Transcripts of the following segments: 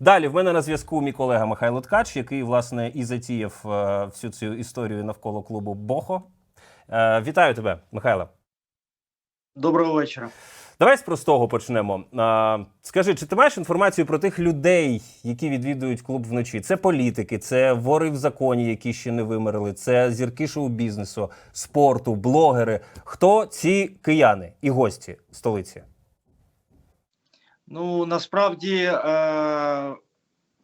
Далі в мене на зв'язку мій колега Михайло Ткач, який власне і затіяв е, всю цю історію навколо клубу Бохо. Е, вітаю тебе, Михайло. Доброго вечора. Давай з простого почнемо. А, скажи, чи ти маєш інформацію про тих людей, які відвідують клуб вночі? Це політики, це вори в законі, які ще не вимерли, це зірки шоу-бізнесу, спорту, блогери. Хто ці кияни і гості столиці? Ну насправді е-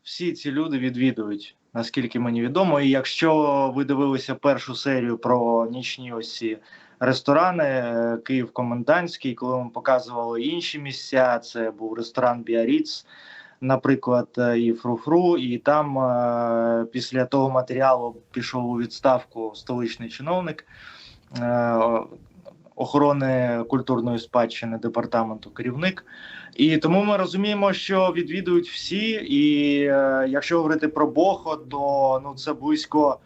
всі ці люди відвідують, наскільки мені відомо. І якщо ви дивилися першу серію про нічні ось ці ресторани, е, Київ Комендантський, коли ми показували інші місця, це був ресторан Біаріц, наприклад, е, і Фруфру. І там е- після того матеріалу пішов у відставку столичний чиновник. Е- Охорони культурної спадщини департаменту керівник, і тому ми розуміємо, що відвідують всі. І е, якщо говорити про Бохо, то ну це близько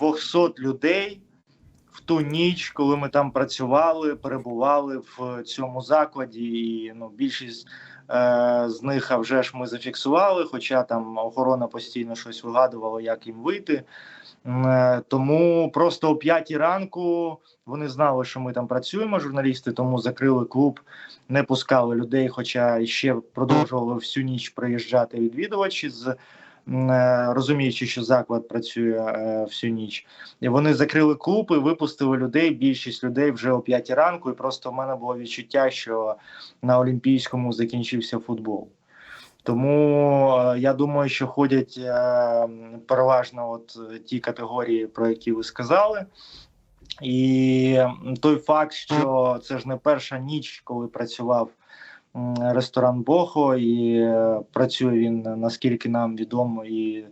200 людей в ту ніч, коли ми там працювали, перебували в цьому закладі. І ну більшість з них вже ж ми зафіксували. Хоча там охорона постійно щось вигадувала, як їм вийти. Е, Тому просто о п'ятій ранку вони знали, що ми там працюємо, журналісти, тому закрили клуб, не пускали людей, хоча ще продовжували всю ніч приїжджати відвідувачі з е, розуміючи, що заклад працює е, всю ніч. І вони закрили клуб і випустили людей. Більшість людей вже о п'ятій ранку. І просто в мене було відчуття, що на Олімпійському закінчився футбол. Тому е, я думаю, що ходять е, переважно от е, ті категорії, про які ви сказали. І той факт, що це ж не перша ніч, коли працював ресторан Бохо, і е, працює він наскільки нам відомо, і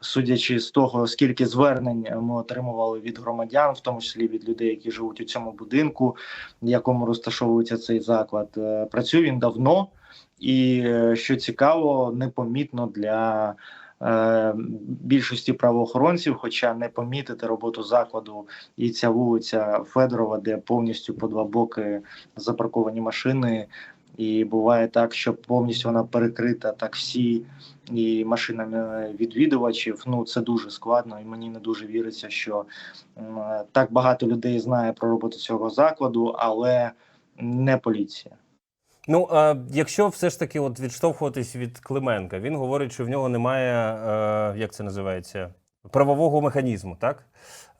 судячи з того, скільки звернень ми отримували від громадян, в тому числі від людей, які живуть у цьому будинку, в якому розташовується цей заклад, е, працює він давно. І е, що цікаво, непомітно для більшості правоохоронців, хоча не помітити роботу закладу і ця вулиця Федорова, де повністю по два боки запарковані машини. І буває так, що повністю вона перекрита таксі і машинами відвідувачів. Ну це дуже складно, і мені не дуже віриться, що так багато людей знає про роботу цього закладу, але не поліція. Ну, а якщо все ж таки от відштовхуватись від Клименка, він говорить, що в нього немає, е, як це називається, правового механізму, так?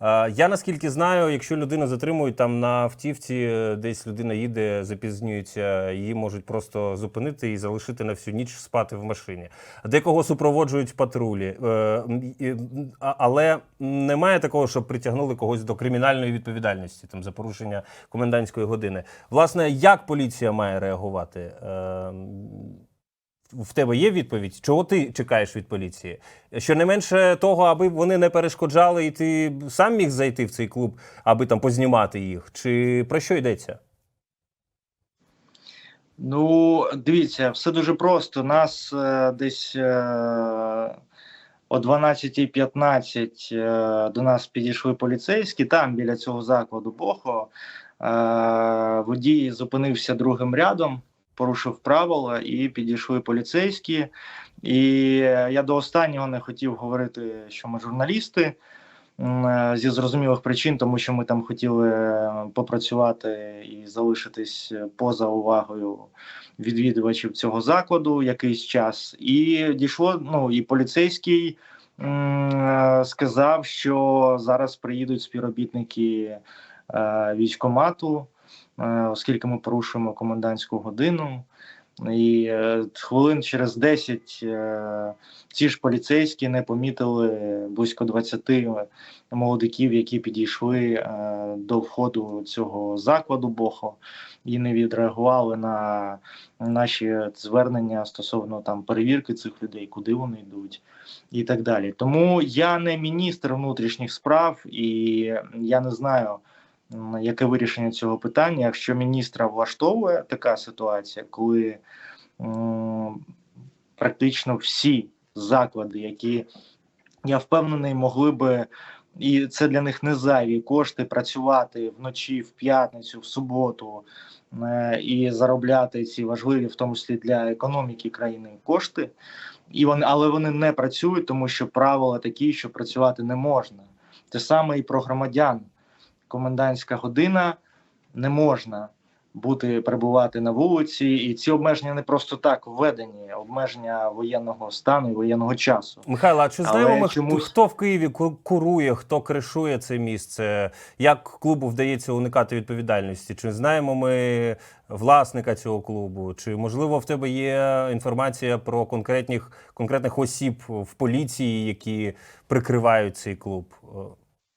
Е, я наскільки знаю, якщо людину затримують там на автівці, е, десь людина їде, запізнюється, її можуть просто зупинити і залишити на всю ніч спати в машині. Декого супроводжують патрулі. Е, але немає такого, щоб притягнули когось до кримінальної відповідальності там, за порушення комендантської години. Власне, як поліція має реагувати? В тебе є відповідь? Чого ти чекаєш від поліції? Що не менше того, аби вони не перешкоджали, і ти сам міг зайти в цей клуб, аби там познімати їх? Чи про що йдеться? Ну, дивіться, все дуже просто. Нас е, десь е, о 12.15 е, до нас підійшли поліцейські. Там біля цього закладу Бохо е, водій зупинився другим рядом, порушив правила, і підійшли поліцейські. І я до останнього не хотів говорити, що ми журналісти. Зі зрозумілих причин, тому що ми там хотіли е, попрацювати і залишитись поза увагою відвідувачів цього закладу якийсь час, і дійшло. Ну і поліцейський сказав, що зараз приїдуть співробітники е, військомату, оскільки ми порушуємо комендантську годину. І е, хвилин через 10 е, ці ж поліцейські не помітили близько 20 молодиків, які підійшли е, до входу цього закладу Бохо і не відреагували на наші звернення стосовно там перевірки цих людей, куди вони йдуть, і так далі. Тому я не міністр внутрішніх справ, і я не знаю, яке вирішення цього питання. Якщо міністра влаштовує така ситуація, коли практично всі заклади, які я впевнений, могли би. І це для них не зайві кошти працювати вночі, в п'ятницю, в суботу е, і заробляти ці важливі, в тому числі для економіки країни, кошти. і вони, але вони не працюють, тому що правила такі, що працювати не можна. Те саме і про громадян. Комендантська година не можна бути перебувати на вулиці, і ці обмеження не просто так введені, обмеження воєнного стану і воєнного часу. Михайло, а чи знаємо ми, чомусь- хто в Києві ку- курує, хто кришує це місце? Як клубу вдається уникати відповідальності? Чи знаємо ми власника цього клубу? Чи можливо в тебе є інформація про конкретних, конкретних осіб в поліції, які прикривають цей клуб?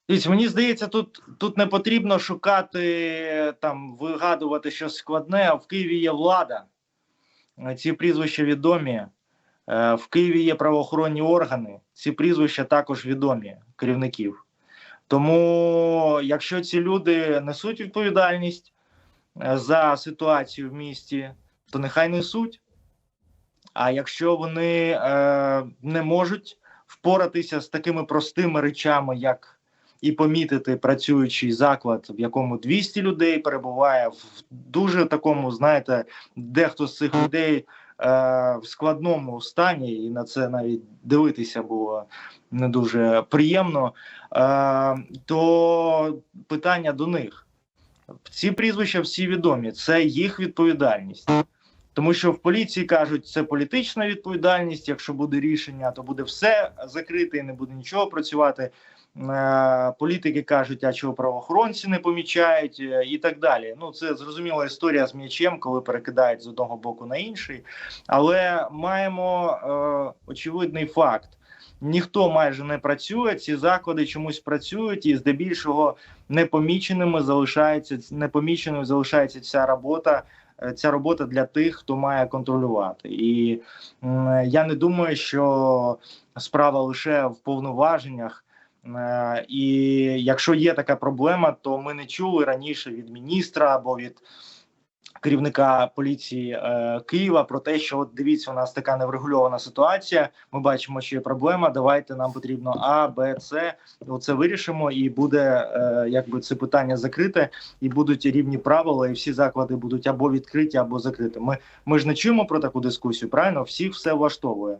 Дивіться, мені здається, тут, тут не потрібно шукати там, вигадувати щось складне. В Києві є влада, ці прізвища відомі. Е, В Києві є правоохоронні органи, ці прізвища також відомі керівників. Тому, якщо ці люди несуть відповідальність е, за ситуацію в місті, то нехай несуть. А якщо вони е, не можуть впоратися з такими простими речами, як і помітити працюючий заклад, в якому 200 людей перебуває в дуже такому, знаєте, дехто з цих людей е, в складному стані, і на це навіть дивитися було не дуже приємно. Е, то питання до них. Ці прізвища всі відомі, це їх відповідальність. Тому що в поліції кажуть, це політична відповідальність. Якщо буде рішення, то буде все закрите і не буде нічого працювати. Е, Політики кажуть, а чого правоохоронці не помічають, е, і так далі. Ну це зрозуміла історія з м'ячем, коли перекидають з одного боку на інший. Але маємо е, очевидний факт: ніхто майже не працює. Ці заклади чомусь працюють, і здебільшого непоміченими залишається непоміченою залишається ця робота. е, Ця робота для тих, хто має контролювати, і я не думаю, що справа лише в повноваженнях. Е, І якщо є така проблема, то ми не чули раніше від міністра або від керівника поліції е, Києва про те, що от дивіться, у нас така неврегульована ситуація. Ми бачимо, що є проблема. Давайте нам потрібно А, Б, С. Оце вирішимо, і буде е, якби це питання закрите, і будуть рівні правила, і всі заклади будуть або відкриті, або закриті. Ми, ми ж не чуємо про таку дискусію. Правильно, всіх все влаштовує.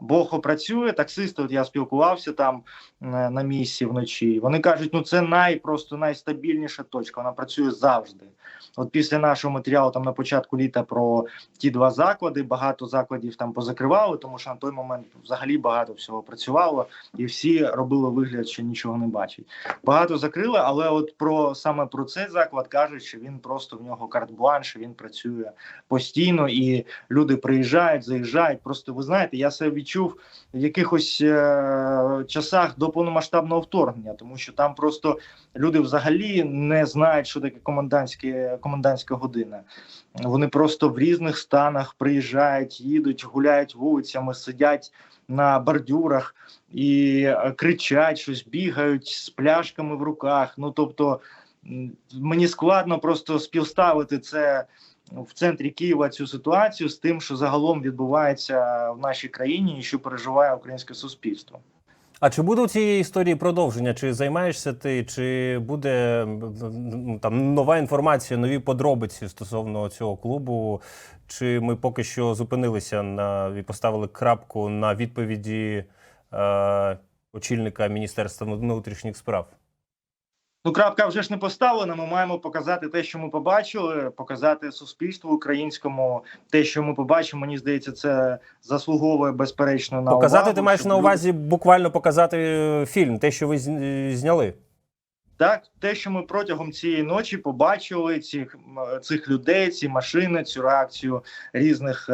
Бохо працює, таксисти. От я спілкувався там е, на місці вночі. Вони кажуть, ну це най просто найстабільніша точка. Вона працює завжди. От після нашого матеріалу там на початку літа про ті два заклади. Багато закладів там позакривали, тому що на той момент взагалі багато всього працювало, і всі робили вигляд, що нічого не бачать. Багато закрили, але от про саме про цей заклад кажуть, що він просто в нього карт-бланш, він працює постійно, і люди приїжджають, заїжджають. Просто ви знаєте, я себе відчув в якихось е- часах до повномасштабного вторгнення, тому що там просто люди взагалі не знають, що таке комендантське комендантська година. Вони просто в різних станах приїжджають, їдуть, гуляють вулицями, сидять на бордюрах і е, кричать, щось бігають з пляшками в руках. Ну тобто мені складно просто співставити це в центрі Києва цю ситуацію з тим, що загалом відбувається в нашій країні і що переживає українське суспільство. А чи буде у цієї історії продовження? Чи займаєшся ти, чи буде там нова інформація, нові подробиці стосовно цього клубу? Чи ми поки що зупинилися на і поставили крапку на відповіді е, очільника Міністерства внутрішніх справ? Ну, крапка вже ж не поставлена. Ми маємо показати те, що ми побачили, показати суспільству українському те, що ми побачимо. Мені здається, це заслуговує безперечно на Показати увагу, ти маєш на увазі буквально показати е, фільм, те, що ви зняли. Так, те, що ми протягом цієї ночі побачили цих, цих людей, ці машини, цю реакцію різних е,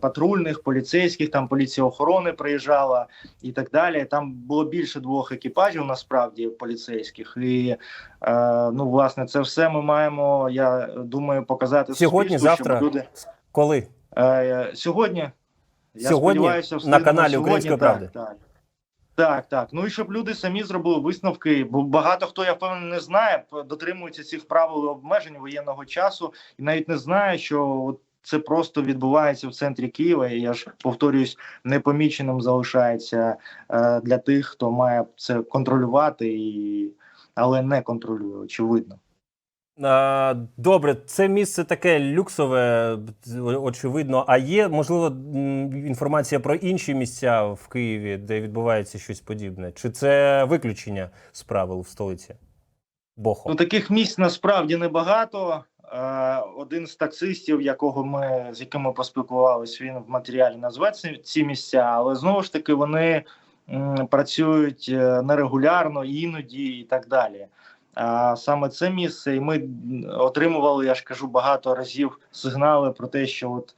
патрульних, поліцейських, там поліція охорони приїжджала і так далі. Там було більше двох екіпажів, насправді поліцейських. І е, ну, власне, це все ми маємо. Я думаю, показати Сьогодні, завтра? люди Коли? е, сьогодні. Я Сьогодні? сподіваюся, На каналі сьогодні, «Української так, правди». Так, так, так. Ну і щоб люди самі зробили висновки, бо багато хто я впевнений не знає, дотримується цих правил обмежень воєнного часу, і навіть не знає, що це просто відбувається в центрі Києва. І я ж повторююсь, непоміченим залишається е, для тих, хто має це контролювати, і але не контролює, очевидно. Добре, це місце таке люксове, очевидно. А є, можливо, інформація про інші місця в Києві, де відбувається щось подібне? Чи це виключення з правил в столиці? Бохо. Ну таких місць насправді небагато. Е, Один з таксистів, якого ми з яким ми поспілкувалися, він в матеріалі назве ці, місця, але знову ж таки вони працюють е, нерегулярно, іноді і так далі. Саме це місце, і ми отримували, я ж кажу, багато разів сигнали про те, що от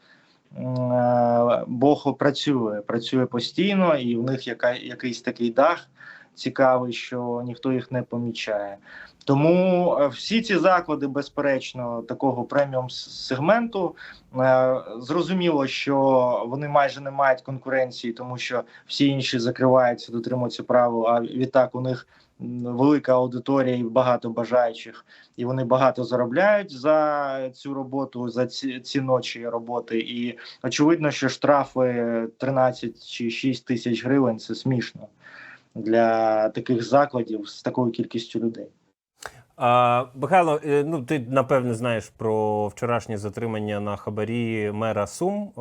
е, працює, працює постійно, і в них яка, якийсь такий дах цікавий, що ніхто їх не помічає. Тому е, всі ці заклади, безперечно, такого преміум сегменту е, зрозуміло, що вони майже не мають конкуренції, тому що всі інші закриваються, дотримуються правил. А відтак у них велика аудиторія і багато бажаючих, і вони багато заробляють за цю роботу, за ці, ці ночі роботи. І очевидно, що штрафи 13 чи 6 тисяч гривень це смішно для таких закладів з такою кількістю людей. А, Михайло, е, ну ти напевне знаєш про вчорашнє затримання на хабарі мера Сум.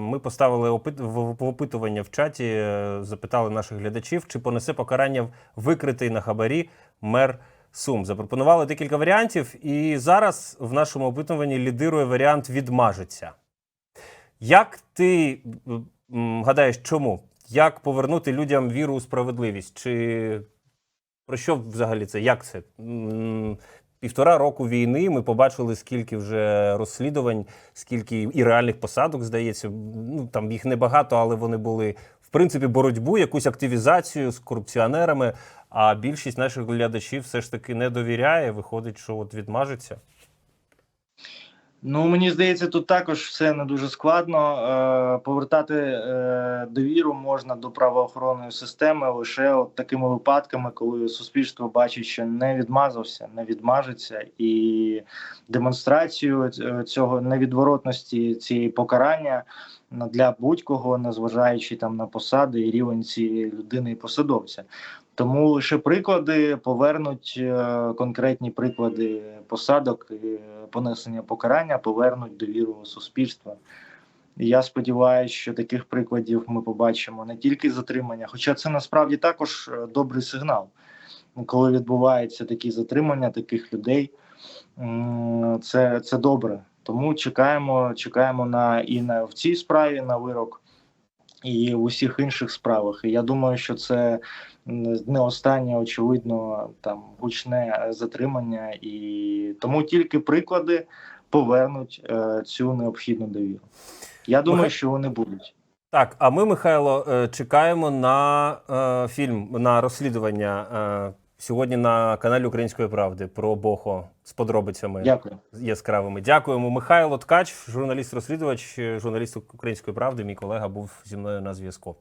Ми поставили опит... в опитування в чаті, е, запитали наших глядачів, чи понесе покарання викритий на хабарі мер Сум. Запропонували декілька варіантів, і зараз в нашому опитуванні лідирує варіант відмажеться. Як ти гадаєш, чому? Як повернути людям віру у справедливість? Чи про що взагалі це? Як це? Півтора року війни ми побачили, скільки вже розслідувань, скільки і реальних посадок, здається. Ну там їх небагато, але вони були в принципі боротьбу, якусь активізацію з корупціонерами. А більшість наших глядачів все ж таки не довіряє. Виходить, що от відмажеться. Ну мені здається, тут також все не дуже складно. Е, повертати е, довіру можна до правоохоронної системи лише от такими випадками, коли суспільство бачить, що не відмазався, не відмажеться, і демонстрацію цього невідворотності цієї покарання для будь-кого, незважаючи там на посади і рівень цієї людини і посадовця. Тому лише приклади повернуть е, конкретні приклади посадок понесення покарання, повернуть довіру суспільства. Я сподіваюся, що таких прикладів ми побачимо не тільки затримання, хоча це насправді також е, добрий сигнал, коли відбуваються такі затримання таких людей. Це, це добре. Тому чекаємо, чекаємо на і на в цій справі на вирок, і в усіх інших справах. І я думаю, що це не останнє, очевидно, там гучне затримання, і тому тільки приклади повернуть е, цю необхідну довіру. Я думаю, Михай- що вони будуть. Так, а ми, Михайло, е, чекаємо на е, фільм, на розслідування е, сьогодні на каналі Української правди про Бохо з подробицями Дякую. яскравими. Дякуємо. Михайло Ткач, журналіст-розслідувач, журналіст Української правди. Мій колега був зі мною на зв'язку.